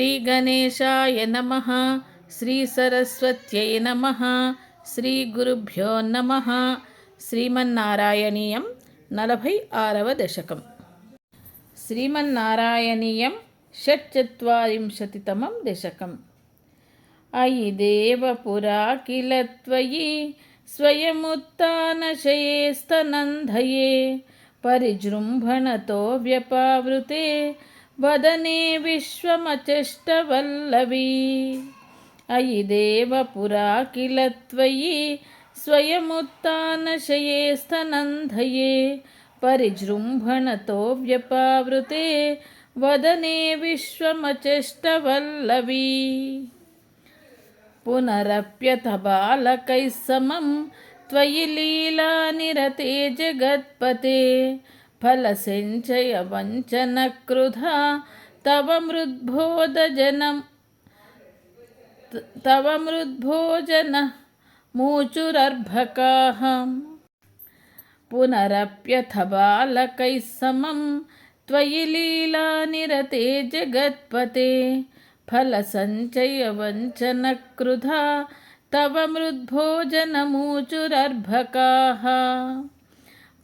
శ్రీగణేశాయ నమ శ్రీసరస్వత్యై నమ శ్రీగురుభ్యో నమ శ్రీమన్నారాయణీయం నలభై ఆరవ దశకం శ్రీమన్నారాయణీయం షట్చత్వారింశతితమం దశకం అయి దేవపురా కిల త్వయి స్వయముత్నశయేస్తనందయే పరిజృంభణతో వ్యపావృతే వదనే విశ్వమచష్టవల్లవీ అయి దేవపురా కిల త్వయి స్వయముత్నశయే స్తనందయే పరిజృంభణతో వ్యపావృతే వదనే విశ్వమచష్టవల్లవీ పునరప్యత బాలకైः సమం त्वयि लीलानिरते जगत्पते फलसिञ्चयवञ्चनक्रुधा, तव मृद्भोदजनं तव मृद्भोजनः मूचुरर्भकाः। पुनरप्यथ बालकैः समं त्वयि लीलानिरते जगत्पते, फलसञ्चयवञ्चनक्रुधा, तव मृद्भोजनमूचुरर्भकाः।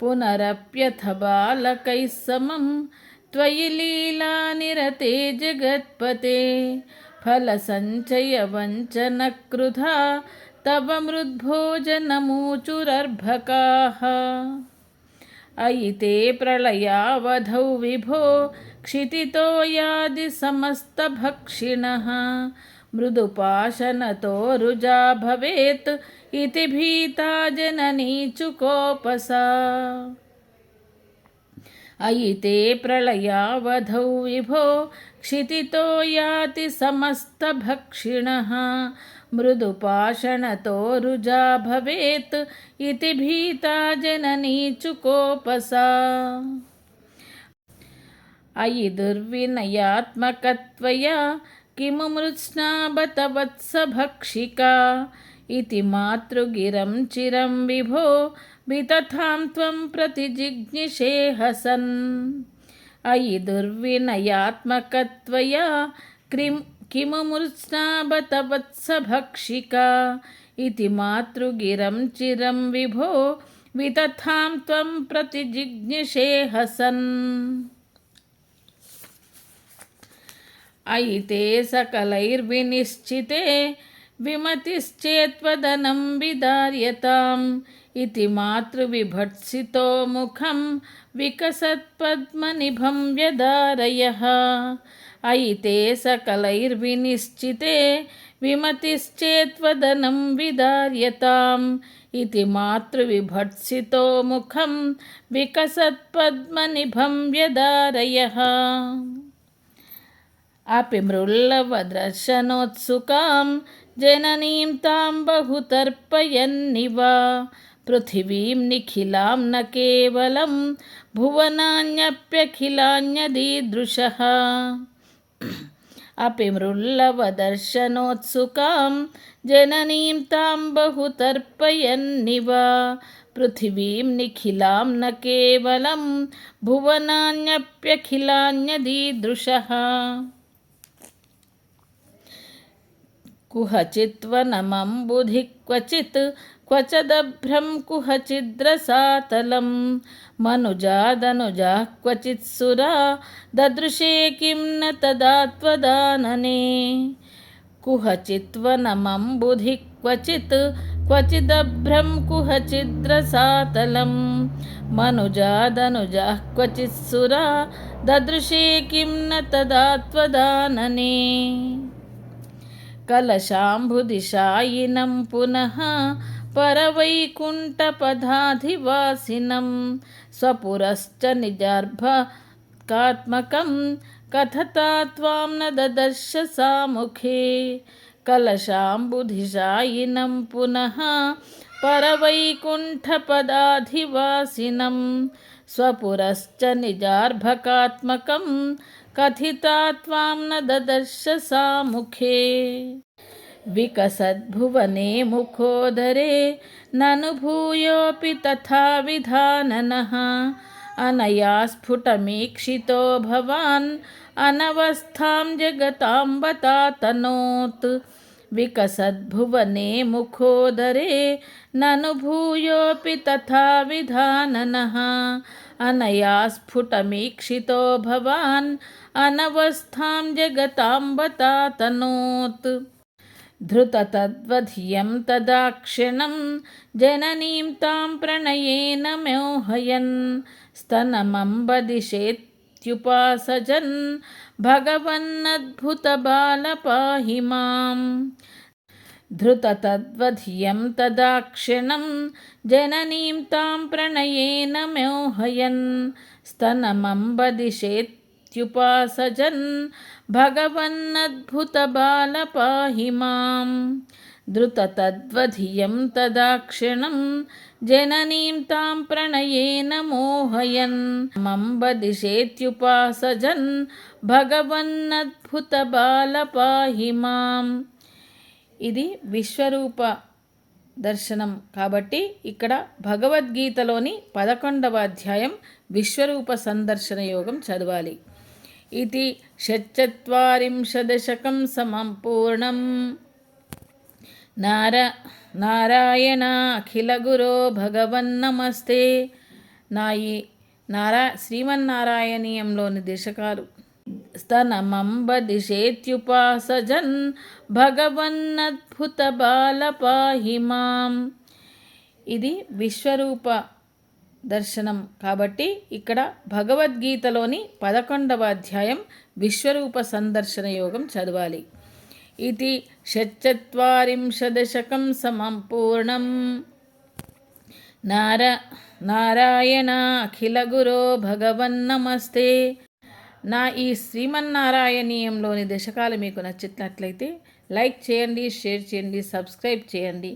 पुनरप्यथ बालकैः समं त्वयि लीलानिरते जगत्पते। फलसञ्चयवञ्चनक्रुधा, तव मृद्भोजनमूचुरर्भकाः। अयि ते प्रलयावधौ विभो क्षितितो यादिसमस्तभक्षिणः मृदुपाशनतो మృదుపాశనతోరుజా భవేత్ ఇది భీతా జననీచుకోపసా అయితే ప్రళయావధౌ విభో క్షితితో యాతి సమస్తభక్షిణ మృదుపాషణతోరుజా భవేత్ ఇది భీతా జననీచుకోపసా అయి దుర్వినయాత్మకత్వయా दुर्विनयात्मकत्वया वत्सभक्षिका इति मातृगिरं चिरं विभो वितथां त्वं प्रतिजिज्ञिषे हसन् अयि दुर्विनयात्मकत्वया क्रिं किमु मृत्स्नाबत वत्सभक्षिका इति मातृगिरं चिरं विभो वितथां त्वं प्रतिजिज्ञिषे हसन् అయితే సకలైర్వినిశ్చితే విమతిశ్చేత్వదనం విదార్యతాం ఇది మాతృవిభర్సితో ముఖం వికసత్పద్మనిభం వ్యదారయ అయితే సకలైర్వినిశ్చితే విమతిశ్చేత్వదనం విదార్యతాం ఇది మాతృవిభర్సితో ముఖం వికసత్పద్మనిభం వ్యదారయ अपि मृल्लवदर्शनोत्सुकां जननीं तां बहुतर्पयन्निव पृथिवीं निखिलां न केवलं भुवनान्यप्यखिलान्यदीदृशः अपि मृल्लवदर्शनोत्सुकां जननीं तां बहुतर्पयन्निव पृथिवीं निखिलां न केवलं भुवनान्यप्यखिलान्यदीदृशः కుహచిత్వనమంబుధి క్వచిత్ క్వచదభ్రం కుహచిద్రసాతలం మనుజాదనుజా క్వచిత్సురా దదృశే కిం న తదా త్వదాననే కుహచిత్వనమంబుధి క్వచిత్ క్వచిదభ్రం కుహచిద్రసాతలం మనుజాదనుజా క్వచిత్సురా దదృశే కిం న తదా త్వదాననే कलशाम्बुदिशायिनं पुनः परवैकुण्ठपदाधिवासिनं स्वपुरश्च निजार्भकात्मकं कथता त्वां न ददर्श सा मुखे कलशाम्बुधिशायिनं पुनः परवैकुण्ठपदाधिवासिनं स्वपुरश्च निजार्भकात्मकं कथिता त्वां न ददर्श सा मुखे विकसद्भुवने मुखोदरे ननु भूयोऽपि तथा विधाननः अनया स्फुटमीक्षितो भवान् अनवस्थां जगतां बतातनोत् विकसद्भुवने मुखोदरे ननु भूयोऽपि तथा विधाननः अनया स्फुटमीक्षितो भवान् अनवस्थां जगतां बतातनोत् धृततद्वधियं तदाक्षिणं जननीं तां प्रणयेन मोहयन् स्तनमम्बदिशेत्युपासजन् भगवन्नद्भुतबालपाहि माम् धृततद्वधियं तदाक्षिणं जननीं तां प्रणयेन मोहयन् स्तनमम्बदिशेत्युपासजन् भगवन्नद्भुतबालपाहि माम् धृततद्वधियं तदाक्षिणं जननीं तां प्रणयेन मोहयन् मम्बदिशेत्युपासजन् భగవన్నద్భుతబాలపాహి మాం ఇది విశ్వరూప దర్శనం కాబట్టి ఇక్కడ భగవద్గీతలోని పదకొండవ అధ్యాయం విశ్వరూప సందర్శన యోగం చదవాలి ఇది షట్చత్వారింశదశకం సమం పూర్ణం నార నారాయణ అఖిల గురో భగవన్నమస్తే నాయి నారా శ్రీమన్నారాయణీయంలోని దిశకారు. స్తనమంబ దిశేత్యుపాసజన్ భగవన్నద్భుత బాలపాహి మాం. ఇది విశ్వరూప దర్శనం కాబట్టి ఇక్కడ భగవద్గీతలోని పదకొండవ అధ్యాయం విశ్వరూప సందర్శన యోగం చదవాలి. ఇది షట్చత్వారింశదశకం సమం పూర్ణం నార నారాయణ అఖిల గురో భగవన్నమస్తే నా ఈ శ్రీమన్నారాయణీయంలోని దశకాలు మీకు నచ్చినట్లయితే లైక్ చేయండి షేర్ చేయండి సబ్స్క్రైబ్ చేయండి.